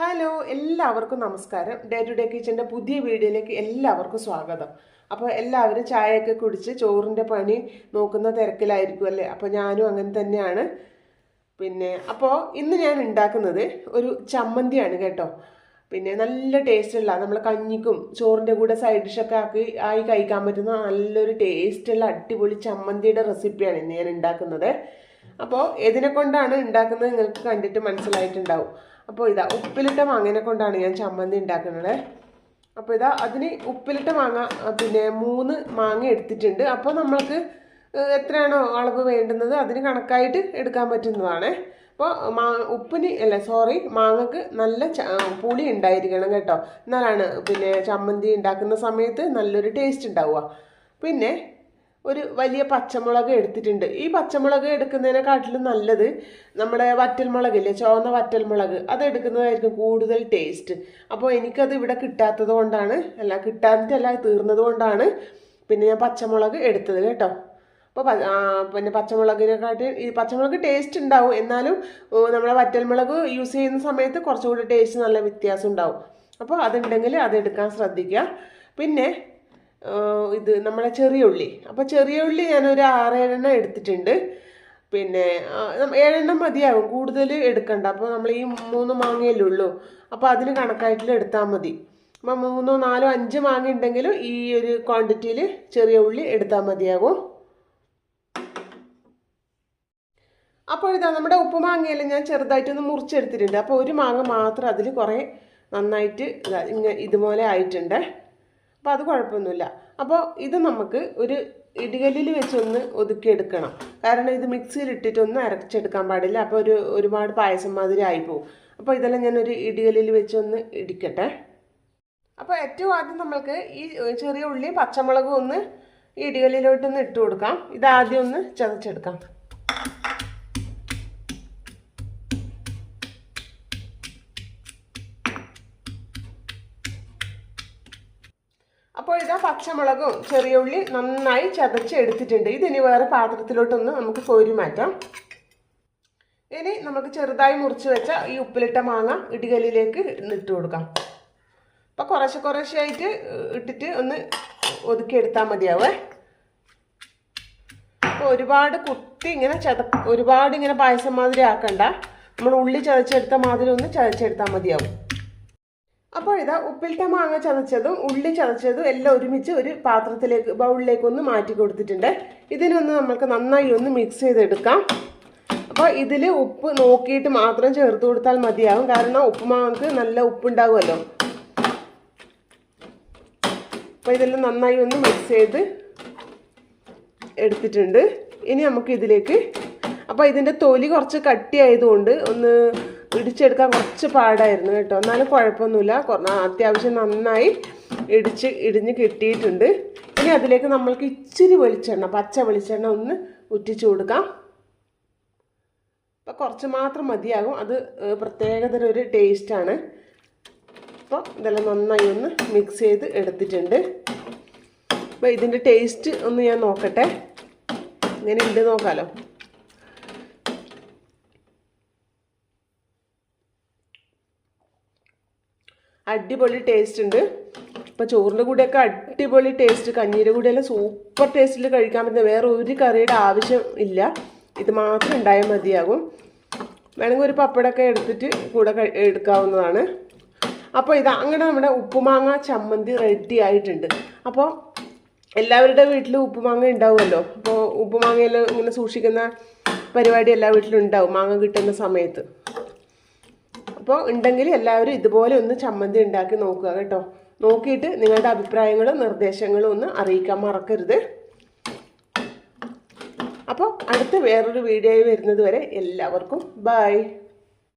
Hello എല്ലാവർക്കും നമസ്കാരം. Day to day കിച്ചന്റെ പുതിയ വീഡിയോയിലേക്ക് എല്ലാവർക്കും സ്വാഗതം. അപ്പോൾ എല്ലാവരും ചായയൊക്കെ കുടിച്ച് ചോറിന്റെ പണി നോക്കുന്ന തിരക്കിലായിരിക്കും അല്ലേ? അപ്പോൾ ഞാനും അങ്ങനെ തന്നെയാണ്. പിന്നെ അപ്പോൾ ഇന്ന് ഞാൻ ഉണ്ടാക്കുന്നത് ഒരു ചമ്മന്തിയാണ് കേട്ടോ. പിന്നെ നല്ല ടേസ്റ്റുള്ള നമ്മൾ കഞ്ഞിക്കും ചോറിന്റെ കൂടെ സൈഡ് ഡിഷൊക്കെ ആക്കി ആയി കഴിക്കാൻ പറ്റുന്ന നല്ലൊരു ടേസ്റ്റുള്ള അടിപൊളി ചമ്മന്തിയുടെ റെസിപ്പിയാണ് ഇന്ന് ഞാൻ ഉണ്ടാക്കുന്നത്. അപ്പോൾ ഇതിനെ കൊണ്ടാണ് ഉണ്ടാക്കുന്നത് നിങ്ങൾക്ക് കണ്ടിട്ട് മനസ്സിലായിട്ടുണ്ടാവും. അപ്പോൾ ഇതാ ഉപ്പിലിട്ട മാങ്ങനെ കൊണ്ടാണ് ഞാൻ ചമ്മന്തി ഉണ്ടാക്കുന്നത് അപ്പോൾ ഇതാ അതിന് ഉപ്പിലിട്ട മാങ്ങ പിന്നെ മൂന്ന് മാങ്ങ എടുത്തിട്ടുണ്ട്. അപ്പോൾ നമ്മൾക്ക് എത്രയാണോ അളവ് വേണ്ടുന്നത് അതിന് കണക്കായിട്ട് എടുക്കാൻ പറ്റുന്നതാണ്. അപ്പോൾ മാ ഉപ്പിന് അല്ല സോറി മാങ്ങക്ക് നല്ല പുളി ഉണ്ടായിരിക്കണം കേട്ടോ. എന്നാലാണ് പിന്നെ ചമ്മന്തി ഉണ്ടാക്കുന്ന സമയത്ത് നല്ലൊരു ടേസ്റ്റ് ഉണ്ടാവുക പിന്നെ ഒരു വലിയ പച്ചമുളക് എടുത്തിട്ടുണ്ട്. ഈ പച്ചമുളക് എടുക്കുന്നതിനെക്കാട്ടിലും നല്ലത് നമ്മുടെ വറ്റൽമുളകില്ലേ? ചുവന്ന വറ്റൽമുളക്. അത് എടുക്കുന്നതായിരിക്കും കൂടുതൽ ടേസ്റ്റ് അപ്പോൾ എനിക്കത് ഇവിടെ കിട്ടാത്തത് കൊണ്ടാണ് അല്ല കിട്ടാത്തല്ല തീർന്നത് കൊണ്ടാണ് പിന്നെ ഞാൻ പച്ചമുളക് എടുത്തത് കേട്ടോ. അപ്പോൾ പിന്നെ പച്ചമുളകിനെക്കാട്ടി ഈ പച്ചമുളക് ടേസ്റ്റ് ഉണ്ടാവും. എന്നാലും നമ്മുടെ വറ്റൽമുളക് യൂസ് ചെയ്യുന്ന സമയത്ത് കുറച്ചുകൂടി ടേസ്റ്റ് നല്ല വ്യത്യാസം ഉണ്ടാവും. അപ്പോൾ അതുണ്ടെങ്കിൽ അത് എടുക്കാൻ ശ്രദ്ധിക്കുക. പിന്നെ ഇത് നമ്മളെ ചെറിയ ഉള്ളി. അപ്പോൾ ചെറിയ ഉള്ളി ഞാനൊരു ആറേഴെണ്ണം എടുത്തിട്ടുണ്ട്. പിന്നെ ഏഴെണ്ണം മതിയാവും. കൂടുതൽ എടുക്കണ്ട. അപ്പോൾ നമ്മൾ ഈ മൂന്ന് മാങ്ങയല്ലേ ഉള്ളൂ. അപ്പോൾ അതിന് കണക്കായിട്ടുള്ള എടുത്താൽ മതി. അപ്പോൾ മൂന്നോ നാലോ അഞ്ച് മാങ്ങ ഉണ്ടെങ്കിലും ഈ ഒരു ക്വാണ്ടിറ്റിയിൽ ചെറിയ ഉള്ളി എടുത്താൽ മതിയാകും. അപ്പോൾ ഇതാ നമ്മുടെ ഉപ്പുമാങ്ങയെല്ലാം ഞാൻ ചെറുതായിട്ടൊന്ന് മുറിച്ചെടുത്തിട്ടുണ്ട്. അപ്പോൾ ഒരു മാങ്ങ മാത്രം അതിൽ കുറേ നന്നായിട്ട് ഇതുപോലെ ആയിട്ടുണ്ട്. അപ്പോൾ അത് കുഴപ്പമൊന്നുമില്ല. അപ്പോൾ ഇത് നമുക്ക് ഒരു ഇടികല്ലിൽ വെച്ചൊന്ന് ഒതുക്കിയെടുക്കണം. കാരണം ഇത് മിക്സിയിൽ ഇട്ടിട്ടൊന്നും അരച്ചെടുക്കാൻ പാടില്ല. അപ്പോൾ ഒരു ഒരുപാട് പായസം മാതിരി ആയിപ്പോവും. അപ്പോൾ ഇതെല്ലാം ഞാനൊരു ഇടികല്ലിൽ വെച്ചൊന്ന് ഇടിക്കട്ടെ. അപ്പോൾ ഏറ്റവും ആദ്യം നമ്മൾക്ക് ഈ ചെറിയ ഉള്ളി പച്ചമുളകും ഒന്ന് ഇടികല്ലിലോട്ടൊന്ന് ഇട്ട് കൊടുക്കാം. ഇതാദ്യം ഒന്ന് ചതച്ചെടുക്കാം. അപ്പോൾ ഇതാ പച്ചമുളകും ചെറിയ ഉള്ളി നന്നായി ചതച്ചെടുത്തിട്ടുണ്ട് ഇതിനി വേറെ പാത്രത്തിലോട്ടൊന്ന് നമുക്ക് കോരി മാറ്റാം. ഇനി നമുക്ക് ചെറുതായി മുറിച്ച് വെച്ച ഈ ഉപ്പിലിട്ട മാങ്ങ ഇടികല്ലിലേക്ക് ഇട്ട് കൊടുക്കാം. അപ്പോൾ കുറേശ്ശെ കുറേശ്ശെ ആയിട്ട് ഇട്ടിട്ട് ഒന്ന് ഒതുക്കിയെടുത്താൽ മതിയാവേ. അപ്പോൾ ഒരുപാട് കുത്തി ഇങ്ങനെ ചത ഒരുപാട് ഇങ്ങനെ പായസം മാതിരി ആക്കണ്ട. നമ്മൾ ഉള്ളി ചതച്ചെടുത്ത മാതിരി ഒന്ന് ചതച്ചെടുത്താൽ മതിയാവും. അപ്പോൾ ഇതാ ഉപ്പിലിട്ട മാങ്ങ ചതച്ചതും ഉള്ളി ചതച്ചതും എല്ലാം ഒരുമിച്ച് ഒരു പാത്രത്തിലേക്ക് ബൗളിലേക്ക് ഒന്ന് മാറ്റി കൊടുത്തിട്ടുണ്ട്. ഇതിനൊന്ന് നമുക്ക് നന്നായി ഒന്ന് മിക്സ് ചെയ്തെടുക്കാം. അപ്പോൾ ഇതിൽ ഉപ്പ് നോക്കിയിട്ട് മാത്രം ചേർത്ത് കൊടുത്താൽ മതിയാകും കാരണം ഉപ്പുമാങ്ങക്ക് നല്ല ഉപ്പുണ്ടാവുമല്ലോ. അപ്പോൾ ഇതെല്ലാം നന്നായി ഒന്ന് മിക്സ് ചെയ്ത് എടുത്തിട്ടുണ്ട്. ഇനി നമുക്ക് ഇതിലേക്ക് അപ്പോൾ ഇതിന്റെ തൊലി കുറച്ച് കട്ടിയായതുകൊണ്ട് ഒന്ന് ഇടിച്ചെടുക്കാൻ കുറച്ച് പാടായിരുന്നു കേട്ടോ. എന്നാലും കുഴപ്പമൊന്നുമില്ല. അത്യാവശ്യം നന്നായി ഇടിച്ച് ഇടിഞ്ഞ് കിട്ടിയിട്ടുണ്ട്. ഇനി അതിലേക്ക് നമ്മൾക്ക് ഇച്ചിരി വെളിച്ചെണ്ണ പച്ച വെളിച്ചെണ്ണ ഒന്ന് ഉറ്റിച്ചു കൊടുക്കാം. അപ്പോൾ കുറച്ച് മാത്രം മതിയാകും. അത് പ്രത്യേകതര ഒരു ടേസ്റ്റാണ് അപ്പോൾ ഇതെല്ലാം നന്നായി ഒന്ന് മിക്സ് ചെയ്ത് എടുത്തിട്ടുണ്ട്. അപ്പോൾ ഇതിന്റെ ടേസ്റ്റ് ഒന്ന് ഞാൻ നോക്കട്ടെ. ഇങ്ങനെ ഉണ്ട് നോക്കാലോ. അടിപൊളി ടേസ്റ്റ് ഉണ്ട്. ഇപ്പോൾ ചോറിന്റെ കൂടെയൊക്കെ അടിപൊളി ടേസ്റ്റ് കഞ്ഞീന്റെ കൂടെയെല്ലാം സൂപ്പർ ടേസ്റ്റിൽ കഴിക്കാൻ പറ്റുന്ന വേറെ ഒരു കറിയുടെ ആവശ്യം ഇല്ല. ഇത് മാത്രം ഉണ്ടായാൽ മതിയാകും. വേണമെങ്കിൽ ഒരു പപ്പടമൊക്കെ എടുത്തിട്ട് കൂടെ എടുക്കാവുന്നതാണ്. അപ്പോൾ ഇത് അങ്ങനെ നമ്മുടെ ഉപ്പുമാങ്ങ ചമ്മന്തി റെഡി ആയിട്ടുണ്ട്. അപ്പോൾ എല്ലാവരുടെ വീട്ടിലും ഉപ്പുമാങ്ങ ഉണ്ടാവുമല്ലോ? അപ്പോൾ ഉപ്പുമാങ്ങയിൽ ഇങ്ങനെ സൂക്ഷിക്കുന്ന പരിപാടി എല്ലാ വീട്ടിലും ഉണ്ടാവും മാങ്ങ കിട്ടുന്ന സമയത്ത്. അപ്പോൾ ഉണ്ടെങ്കിൽ എല്ലാവരും ഇതുപോലെ ഒന്ന് ചമ്മന്തി ഉണ്ടാക്കി നോക്കുക കേട്ടോ. നോക്കിയിട്ട് നിങ്ങളുടെ അഭിപ്രായങ്ങളും നിർദ്ദേശങ്ങളും ഒന്ന് അറിയിക്കാൻ മറക്കരുത്. അപ്പോൾ അടുത്ത വേറൊരു വീഡിയോ വരുന്നത് വരെ എല്ലാവർക്കും ബൈ